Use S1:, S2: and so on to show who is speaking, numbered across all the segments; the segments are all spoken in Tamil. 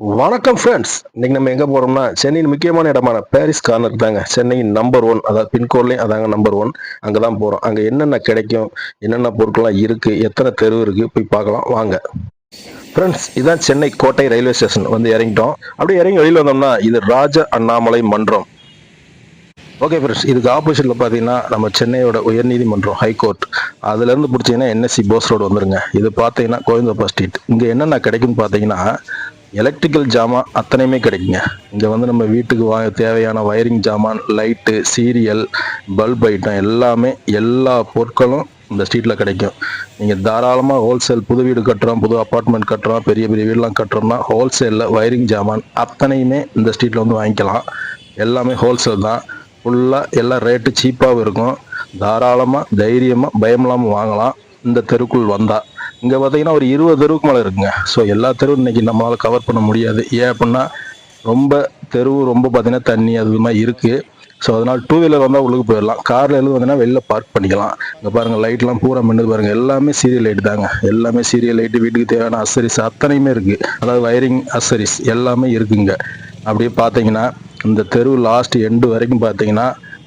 S1: வணக்கம் ஃப்ரெண்ட்ஸ் இன்னைக்கு நம்ம எங்கே போகிறோம்னா சென்னையின் முக்கியமான இடமான பாரிஸ் கார்னர் தாங்க. சென்னையின் நம்பர் ஒன் அதாவது பின்கோட்லேயும் அதாங்க நம்பர் ஒன் அங்கே தான் போகிறோம் அங்கே என்னென்ன கிடைக்கும் என்னென்ன பொருட்கள்லாம் இருக்குது எத்தனை தெரு இருக்கு போய் பார்க்கலாம். வாங்க. ஃப்ரெண்ட்ஸ் இதுதான் சென்னை கோட்டை ரயில்வே ஸ்டேஷன் வந்து இறங்கிட்டோம். அப்படியே இறங்கி வெளியில் வந்தோம்னா இது ராஜ அண்ணாமலை மன்றம். ஓகே ஃப்ரெண்ட்ஸ் இதுக்கு ஆப்போசிட்டில் பார்த்தீங்கன்னா நம்ம சென்னையோட உயர்நீதிமன்றம் ஹைகோர்ட் அதுலேருந்து பிடிச்சிங்கன்னா பிடிச்சீங்கன்னா என்எஸ்சி போஸ் ரோடு வந்துருங்க. இது பார்த்தீங்கன்னா கோயந்தப்பா ஸ்ட்ரீட் இங்கே என்னென்ன கிடைக்கும்னு பார்த்தீங்கன்னா எலக்ட்ரிக்கல் ஜாமான் அத்தனையுமே கிடைக்குங்க. இங்கே வந்து நம்ம வீட்டுக்கு வா தேவையான வயரிங் ஜாமான் லைட்டு சீரியல் பல்ப் ஐட்டம் எல்லாமே எல்லா பொருட்களும் இந்த ஸ்ட்ரீட்டில் கிடைக்கும். நீங்கள் தாராளமாக ஹோல்சேல் புது வீடு கட்டுறோம் புது அப்பார்ட்மெண்ட் கட்டுறோம் பெரிய பெரிய வீடெலாம் கட்டுறோம்னா ஹோல்சேலில் வயரிங் ஜாமான் அத்தனையுமே இந்த ஸ்ட்ரீட்டில் வந்து வாங்கிக்கலாம். எல்லாமே ஹோல்சேல் தான். ஃபுல்லாக எல்லாம் ரேட்டு சீப்பாகவும் இருக்கும். தாராளமாக தைரியமாக பயம் இல்லாமல் வாங்கலாம். இந்த தெருக்குள் வந்தால் இங்கே பார்த்தீங்கன்னா ஒரு இருபது தெருவுக்கு மேலே இருக்குங்க. ஸோ எல்லா தெருவும் இன்னைக்கு நம்மளால் கவர் பண்ண முடியாது. ஏன் அப்படின்னா ரொம்ப தெருவு ரொம்ப பார்த்தீங்கன்னா தண்ணி அது மாதிரி இருக்குது ஸோ அதனால் டூ வீலர் வந்தால் உள்ளுக்கு போயிடலாம். காரில் எழுது வந்தீங்கன்னா வெளில பார்க் பண்ணிக்கலாம். இங்கே பாருங்கள் லைட்லாம் பூரா மின்னது பாருங்கள் எல்லாமே சீரியல் லைட் தாங்க. எல்லாமே சீரியல் லைட்டு வீட்டுக்கு தேவையான அசரிஸ் அத்தனையுமே இருக்குது அதாவது வயரிங் அசரிஸ் எல்லாமே இருக்குங்க. அப்படியே பார்த்தீங்கன்னா இந்த தெரு லாஸ்ட் எண்டு வரைக்கும் பார்த்தீங்கன்னா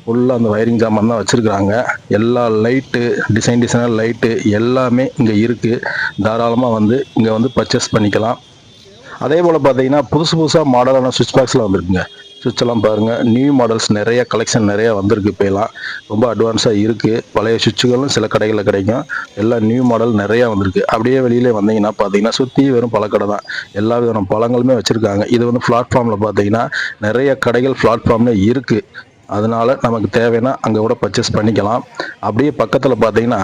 S1: ஃபுல்லாக அந்த வயரிங் ஜாமான் தான் வச்சுருக்குறாங்க. எல்லா லைட்டு டிசைன் டிசைனாக லைட்டு எல்லாமே இங்கே இருக்குது தாராளமாக வந்து இங்கே வந்து பர்ச்சேஸ் பண்ணிக்கலாம். அதே போல் பார்த்தீங்கன்னா புதுசு புதுசாக மாடலான சுவிட்ச் பாக்ஸ்லாம் வந்துருக்குங்க. சுவிட்ச் எல்லாம் பாருங்கள் நியூ மாடல்ஸ் நிறைய கலெக்ஷன் நிறைய வந்திருக்கு இப்போலாம் ரொம்ப அட்வான்ஸாக இருக்குது பழைய சுவிட்சுகளும் சில கடைகளில் கிடைக்கும். எல்லாம் நியூ மாடல் நிறையா வந்திருக்கு. அப்படியே வெளியிலே வந்தீங்கன்னா பார்த்தீங்கன்னா சுற்றி வெறும் பழக்கடை தான். எல்லா விதமான பழங்களுமே வச்சுருக்காங்க. இது வந்து பிளாட்ஃபார்மில் பார்த்தீங்கன்னா நிறைய கடைகள் பிளாட்ஃபார்மில் இருக்குது அதனால நமக்கு தேவைன்னா அங்கே கூட பர்ச்சேஸ் பண்ணிக்கலாம். அப்படியே பக்கத்தில் பார்த்தீங்கன்னா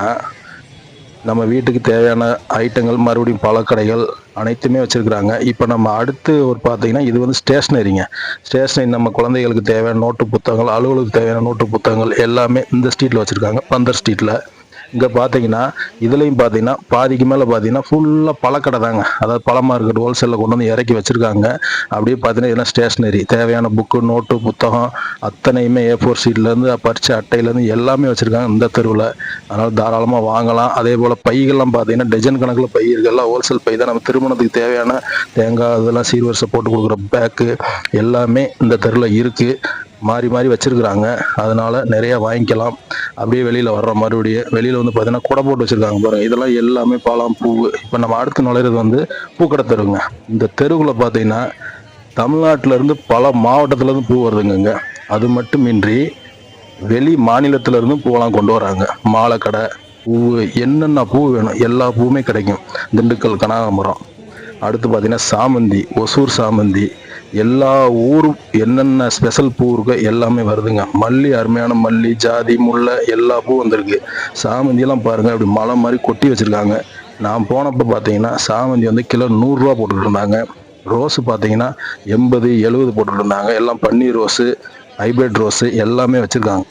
S1: நம்ம வீட்டுக்கு தேவையான ஐட்டங்கள் மறுபடியும் பழக்கடைகள் அனைத்துமே வச்சுருக்குறாங்க. இப்போ நம்ம அடுத்து ஒரு பார்த்தீங்கன்னா இது வந்து ஸ்டேஷ்னரிங்க ஸ்டேஷ்னரி நம்ம குழந்தைகளுக்கு தேவையான நோட்டு புத்தகங்கள் அலுவலுக்கு தேவையான நோட்டு புத்தகங்கள் எல்லாமே இந்த ஸ்ட்ரீட்டில் வச்சுருக்காங்க. பந்தர் ஸ்ட்ரீட்டில் இங்கே பார்த்தீங்கன்னா இதுலேயும் பார்த்தீங்கன்னா பாதிக்கு மேலே பார்த்தீங்கன்னா ஃபுல்லாக பழக்கடை தாங்க. அதாவது பழ மார்க்கெட் ஹோல்சேலில் கொண்டு வந்து இறக்கி வச்சுருக்காங்க. அப்படியே பார்த்தீங்கன்னா இதெல்லாம் ஸ்டேஷ்னரி தேவையான புக்கு நோட்டு புத்தகம் அத்தனையுமே ஏ ஃபோர் ஷீட்லேருந்து பரிச்சு அட்டையிலேருந்து எல்லாமே வச்சுருக்காங்க இந்த தெருவில். அதனால் தாராளமாக வாங்கலாம். அதே போல் பைகள்லாம் பார்த்தீங்கன்னா டஜன் கணக்கில் பை இருக்கெல்லாம் ஹோல்சேல் பை தான். நம்ம திருமணத்துக்கு தேவையான தேங்காய் இதெல்லாம் சீர்வரிசை போட்டு கொடுக்குற பேக்கு எல்லாமே இந்த தெருவில் இருக்குது மாறி மாறி வச்சிருக்கிறாங்க. அதனால நிறைய வாங்கிக்கலாம். அப்படியே வெளியில வர்ற மறுபடியும் வெளியில வந்து பார்த்தீங்கன்னா குடை போட்டு வச்சிருக்காங்க பாருங்க. இதெல்லாம் எல்லாமே பாலாம் பூ. இப்போ நம்ம அடுத்து நுழையிறது வந்து பூக்கடை தெருவுங்க இந்த தெருவுக்குள்ள பார்த்தீங்கன்னா தமிழ்நாட்டுல இருந்து பல மாவட்டத்துல இருந்து பூ வருதுங்க அது மட்டுமின்றி வெளி மாநிலத்துல இருந்தும் பூவெல்லாம் கொண்டு வராங்க. மாலை கடை பூ என்னென்ன பூ வேணும் எல்லா பூவுமே கிடைக்கும். திண்டுக்கல் கனகாமரம் அடுத்து பார்த்தீங்கன்னா சாமந்தி ஒசூர் சாமந்தி எல்லா ஊரும் என்னென்ன ஸ்பெஷல் பூ இருக்கோ எல்லாமே வருதுங்க. மல்லி அருமையான மல்லி ஜாதி முல்லை எல்லா பூ வந்திருக்கு. சாமந்தியெல்லாம் பாருங்க அப்படி மலை மாதிரி கொட்டி வச்சுருக்காங்க. நான் போனப்போ பார்த்தீங்கன்னா சாமந்தி வந்து கிலோ நூறுரூவா போட்டுட்டு இருந்தாங்க. ரோஸு பார்த்தீங்கன்னா எண்பது எழுபது போட்டுட்டு இருந்தாங்க. எல்லாம் பன்னீர் ரோஸு ஹைபிரிட் ரோஸு எல்லாமே வச்சுருக்காங்க.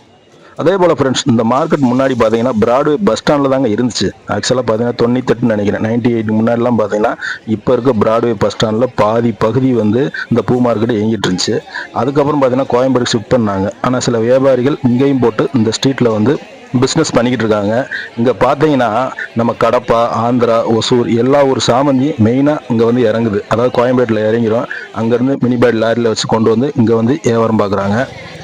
S1: அதே போல் ஃப்ரெண்ட்ஸ் இந்த மார்க்கெட் முன்னாடி பார்த்தீங்கன்னா பிராட்வே பஸ் ஸ்டாண்டில் தாங்க இருந்துச்சு. ஆக்சுவலாக பார்த்தீங்கன்னா தொண்ணூத்தெட்டுன்னு நினைக்கிறேன். நைன்டி எயிட் முன்னாடிலாம் பார்த்தீங்கன்னா இப்போ இருக்க பிராட்வே பஸ் ஸ்டாண்டில் பாதி பகுதி வந்து இந்த பூ மார்க்கெட் இயங்கிட்டு இருந்துச்சு. அதுக்கப்புறம் பார்த்தீங்கன்னா கோயம்பேடு ஷிஃப்ட் பண்ணாங்க. ஆனால் சில வியாபாரிகள் இங்கேயும் போட்டு இந்த ஸ்ட்ரீட்டில் வந்து பிஸ்னஸ் பண்ணிக்கிட்டு இருக்காங்க. இங்கே பார்த்தீங்கன்னா நம்ம கடப்பா ஆந்திரா ஒசூர் எல்லா ஊர் சாமந்தி மெயினாக இங்கே வந்து இறங்குது. அதாவது கோயம்பேட்டில் இறங்கிடும் அங்கேருந்து மினி பேட் லாரியில் வச்சு கொண்டு வந்து இங்கே வந்து வியாபாரம் பார்க்குறாங்க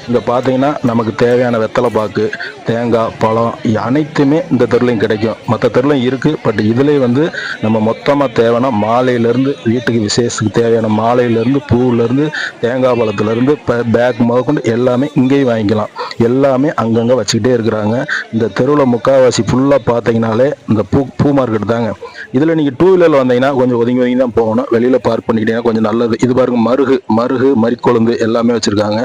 S1: இங்கே பார்த்தீங்கன்னா நமக்கு தேவையான வெத்தலை பாக்கு தேங்காய் பழம் அனைத்துமே இந்த தெருலையும் கிடைக்கும். மற்ற தெருலையும் இருக்குது பட் இதுலேயும் வந்து நம்ம மொத்தமாக தேவைன்னா மாலையிலேருந்து வீட்டுக்கு விசேஷத்துக்கு தேவையான மாலையிலேருந்து பூவிலேருந்து தேங்காய் பழத்துலேருந்து பேக் முதற்கொண்டு எல்லாமே இங்கேயும் வாங்கிக்கலாம். எல்லாமே அங்கங்கே வச்சுக்கிட்டே இருக்கிறாங்க. இந்த தெருவில் முக்கால்வாசி ஃபுல்லாக பார்த்தீங்கனாலே இந்த பூ பூ மார்க்கெட் தாங்க. இதில் நீங்கள் டூ வீலரில் வந்தீங்கன்னா கொஞ்சம் ஒதுங்கி ஒதுங்கி தான் போகணும். வெளியில் பார்க் பண்ணிக்கிட்டீங்கன்னா கொஞ்சம் நல்லது. இது பாருங்க மருகு மருகு மறிக்கொழுந்து எல்லாமே வச்சுருக்காங்க.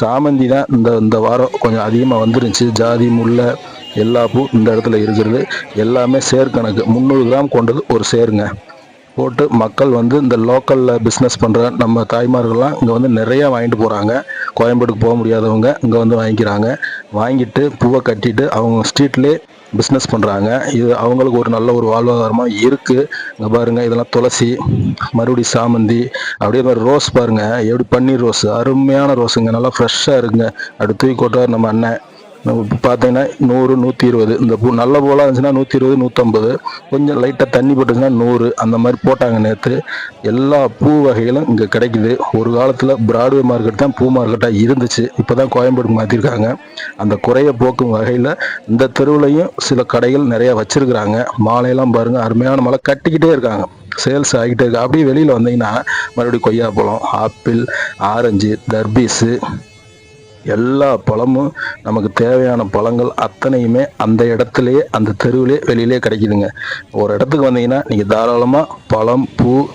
S1: சாமந்தி தான் இந்த இந்த வாரம் கொஞ்சம் அதிகமாக வந்துருந்துச்சு. ஜாதி முல்லை எல்லா பூ இந்த இடத்துல இருக்கிறது. எல்லாமே சேர் கணக்கு. முந்நூறு கிராம் கொண்டது ஒரு சேருங்க. போட்டு மக்கள் வந்து இந்த லோக்கலில் பிஸ்னஸ் பண்ணுற நம்ம தாய்மார்கள்லாம் இங்கே வந்து நிறையா வாங்கிட்டு போகிறாங்க கோயம்பேடுக்கு போக முடியாதவங்க இங்கே வந்து வாங்கிக்கிறாங்க. வாங்கிட்டு பூவை கட்டிட்டு அவங்க ஸ்ட்ரீட்லேயே பிஸ்னஸ் பண்ணுறாங்க இது அவங்களுக்கு ஒரு நல்ல ஒரு வாழ்வாதாரமாக இருக்குது இங்கே பாருங்கள் இதெல்லாம் துளசி மறுபடி சாமந்தி அப்படியே மாதிரி ரோஸ் பாருங்கள் எப்படி பன்னீர் ரோஸ் அருமையான ரோஸுங்க நல்லா ஃப்ரெஷ்ஷாக இருக்குங்க. அப்படி தூக்கி கொட்டார் நம்ம அண்ணன். பார்த்தீங்கன்னா நூறு நூற்றி இருபது. இந்த பூ நல்ல பூலாக இருந்துச்சுன்னா நூற்றி இருபது நூற்றம்பது கொஞ்சம் லைட்டாக தண்ணி போட்டுச்சுன்னா நூறு. அந்த மாதிரி போட்டாங்க நேற்று எல்லா பூ வகைகளும் இங்கே கிடைக்குது. ஒரு காலத்தில் பிராட்வே மார்க்கெட் தான் பூ மார்க்கெட்டாக இருந்துச்சு. இப்போ தான் கோயம்பேடு மாற்றிருக்காங்க அந்த குறைய போக்கும் வகையில் இந்த தெருவுலையும் சில கடைகள் நிறையா வச்சிருக்கிறாங்க. மாலையெல்லாம் பாருங்கள் அருமையான மழை கட்டிக்கிட்டே இருக்காங்க. சேல்ஸ் ஆகிட்டே இருக்கு. அப்படியே வெளியில் வந்தீங்கன்னா மறுபடியும் கொய்யாப்பழம் ஆப்பிள் ஆரஞ்சு தர்பீஸு எல்லா பழமும் நமக்கு தேவையான பழங்கள் அத்தனையுமே அந்த இடத்துலயே அந்த தெருவிலே வெளியிலே கிடைக்குதுங்க. ஒரு இடத்துக்கு வந்தீங்கன்னா நீங்கள் தாராளமாக பழம் பூ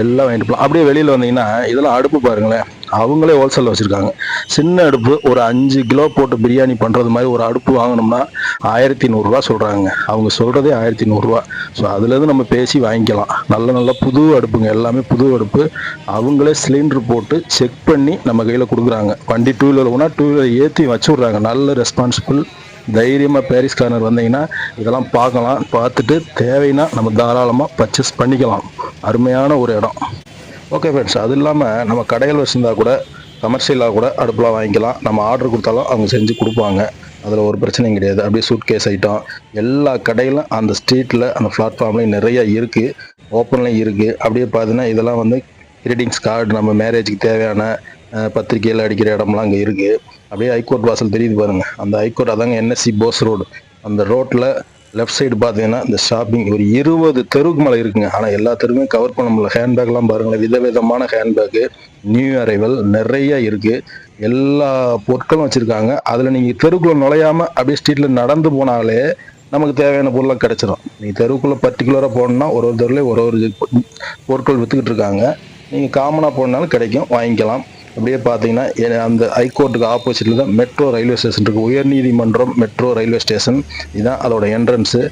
S1: எல்லாம் வாங்கிட்டு போகலாம் அப்படியே வெளியில் வந்தீங்கன்னா இதெல்லாம் அடுப்பு பாருங்களேன். அவங்களே ஹோல்சேலில் வச்சுருக்காங்க. சின்ன அடுப்பு ஒரு அஞ்சு கிலோ போட்டு பிரியாணி பண்ணுறது மாதிரி ஒரு அடுப்பு வாங்கினோம்னா ஆயிரத்தி நூறுரூவா சொல்கிறாங்க அவங்க சொல்கிறதே ஆயிரத்தி நூறுரூவா ஸோ அதுலேருந்து நம்ம பேசி வாங்கிக்கலாம். நல்ல நல்ல புது அடுப்புங்க. எல்லாமே புது அடுப்பு. அவங்களே சிலிண்டர் போட்டு செக் பண்ணி நம்ம கையில் கொடுக்குறாங்க. வண்டி டூ வீலர் போனால் டூ வீலர் ஏற்றி வச்சு விட்றாங்க நல்ல ரெஸ்பான்சிபிள் தைரியமாக பேரிஸ் கார்னர் வந்தீங்கன்னா இதெல்லாம் பார்க்கலாம். பார்த்துட்டு தேவைன்னா நம்ம தாராளமாக பர்ச்சேஸ் பண்ணிக்கலாம். அருமையான ஒரு இடம். ஓகே ஃப்ரெண்ட்ஸ் அது இல்லாமல் நம்ம கடைகள் வச்சுருந்தா கூட கமர்ஷியலாக கூட அடுப்பெலாம் வாங்கிக்கலாம். நம்ம ஆர்டர் கொடுத்தாலும் அவங்க செஞ்சு கொடுப்பாங்க. அதில் ஒரு பிரச்சனையும் கிடையாது. அப்படியே சூட் கேஸ் ஐட்டம் எல்லா கடையிலும் அந்த ஸ்ட்ரீட்டில் அந்த பிளாட்ஃபார்ம்லேயும் நிறைய இருக்குது ஓப்பன்லேயும் இருக்குது அப்படியே பார்த்தீங்கன்னா இதெல்லாம் வந்து கிரீட்டிங்ஸ் கார்டு நம்ம மேரேஜுக்கு தேவையான பத்திரிகையில் பத்திரிக்கையில் அடிக்கிற இடம்லாம் அங்கே இருக்குது அப்படியே ஹைகோர்ட் வாசல் தெரியுது பாருங்கள் அந்த ஹைகோர்ட் அதாங்க என்எஸ்சி போஸ் ரோடு அந்த ரோட்டில் லெஃப்ட் சைடு பார்த்தீங்கன்னா இந்த ஷாப்பிங் ஒரு இருபது தெருவுக்கு மேலே இருக்குங்க. ஆனால் எல்லா தெருவுமே கவர் பண்ண முடியல. ஹேண்ட்பேக்லாம் பாருங்களேன். விதவிதமான ஹேண்ட்பேக்கு நியூ அரைவல் நிறைய இருக்குது எல்லா பொருட்களும் வச்சுருக்காங்க. அதில் நீங்கள் தெருக்குள்ளே நுழையாமல் அப்படியே ஸ்ட்ரீட்டில் நடந்து போனாலே நமக்கு தேவையான பொருளாக கிடச்சிரும். நீங்கள் தெருவுக்குள்ளே பர்டிகுலராக போகணுன்னா ஒரு ஒரு தெருவிலே ஒரு ஒரு பொருட்கள் விற்றுக்கிட்டு இருக்காங்க. நீங்கள் காமனாக போனாலும் கிடைக்கும். வாங்கிக்கலாம். அப்படியே பார்த்தீங்கன்னா அந்த ஹைகோர்ட்டுக்கு ஆப்போசிட்டில் தான் மெட்ரோ ரயில்வே ஸ்டேஷன் இருக்குது உயர்நீதிமன்றம் மெட்ரோ ரயில்வே ஸ்டேஷன் இதுதான் அதோட என்ட்ரன்ஸு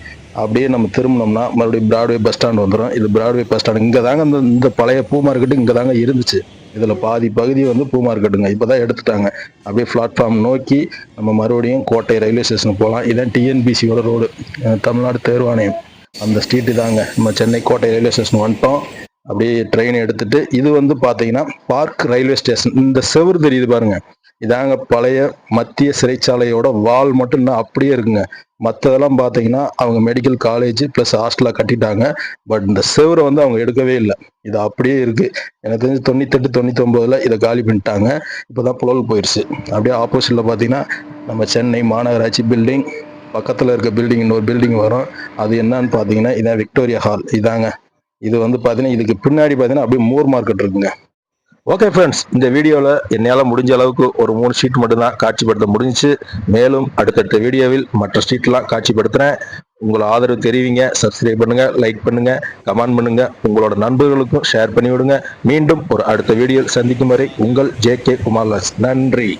S1: அப்படியே நம்ம திரும்பினோம்னா மறுபடியும் பிராட்வே பஸ் ஸ்டாண்ட் வந்துடும் இது பிராட்வே பஸ் ஸ்டாண்ட் இங்கே தாங்க அந்த இந்த பழைய பூ மார்க்கெட்டு இங்கே தாங்க இருந்துச்சு. இதில் பாதி பகுதி வந்து பூ மார்க்கெட்டுங்க இப்போ தான் எடுத்துட்டாங்க. அப்படியே பிளாட்ஃபார்ம் நோக்கி நம்ம மறுபடியும் கோட்டை ரயில்வே ஸ்டேஷனுக்கு போகலாம் இதான் டிஎன்பிசியோட ரோடு தமிழ்நாடு தேர்வாணையம். அந்த ஸ்ட்ரீட்டு தாங்க. நம்ம சென்னை கோட்டை ரயில்வே ஸ்டேஷன் வந்துட்டோம். அப்படியே ட்ரெயின் எடுத்துட்டு இது வந்து பார்த்தீங்கன்னா பார்க் ரயில்வே ஸ்டேஷன் இந்த செவுரு தெரியுது பாருங்க. இதாங்க பழைய மத்திய சிறைச்சாலையோட வால் மட்டும் இன்னும் அப்படியே இருக்குங்க. மற்றதெல்லாம் பார்த்தீங்கன்னா அவங்க மெடிக்கல் காலேஜ் ப்ளஸ் ஹாஸ்டலாக கட்டிட்டாங்க. பட் இந்த செவரை வந்து அவங்க எடுக்கவே இல்லை. இது அப்படியே இருக்கு. எனக்கு தெரிஞ்சு தொண்ணூத்தெட்டு தொண்ணூத்தொம்பதுல இதை காலி பண்ணிட்டாங்க. இப்போதான் புழல் போயிடுச்சு அப்படியே ஆப்போசிட்ல பார்த்தீங்கன்னா நம்ம சென்னை மாநகராட்சி பில்டிங் பக்கத்தில் இருக்க பில்டிங் இன்னொரு பில்டிங் வரும். அது என்னன்னு பார்த்தீங்கன்னா இதான் விக்டோரியா ஹால் இதாங்க. இது வந்து பார்த்தீங்கன்னா இதுக்கு பின்னாடி பார்த்தீங்கன்னா அப்படியே மூர் மார்க்கெட் இருக்குங்க. ஓகே ஃப்ரெண்ட்ஸ் இந்த வீடியோவில் என்னால் முடிஞ்ச அளவுக்கு ஒரு மூணு ஷீட் மட்டும்தான் காட்சிப்படுத்த முடிஞ்சிச்சு. மேலும் அடுத்தடுத்த வீடியோவில் மற்ற ஷீட்லாம் காட்சிப்படுத்துகிறேன் உங்களை ஆதரவு தெரிவிங்க சப்ஸ்கிரைப் பண்ணுங்கள் லைக் பண்ணுங்கள் கமெண்ட் பண்ணுங்கள் உங்களோட நண்பர்களுக்கும் ஷேர் பண்ணிவிடுங்க. மீண்டும் ஒரு அடுத்த வீடியோவில் சந்திக்கும் வரை உங்கள் ஜே கே குமார்லாஸ் நன்றி.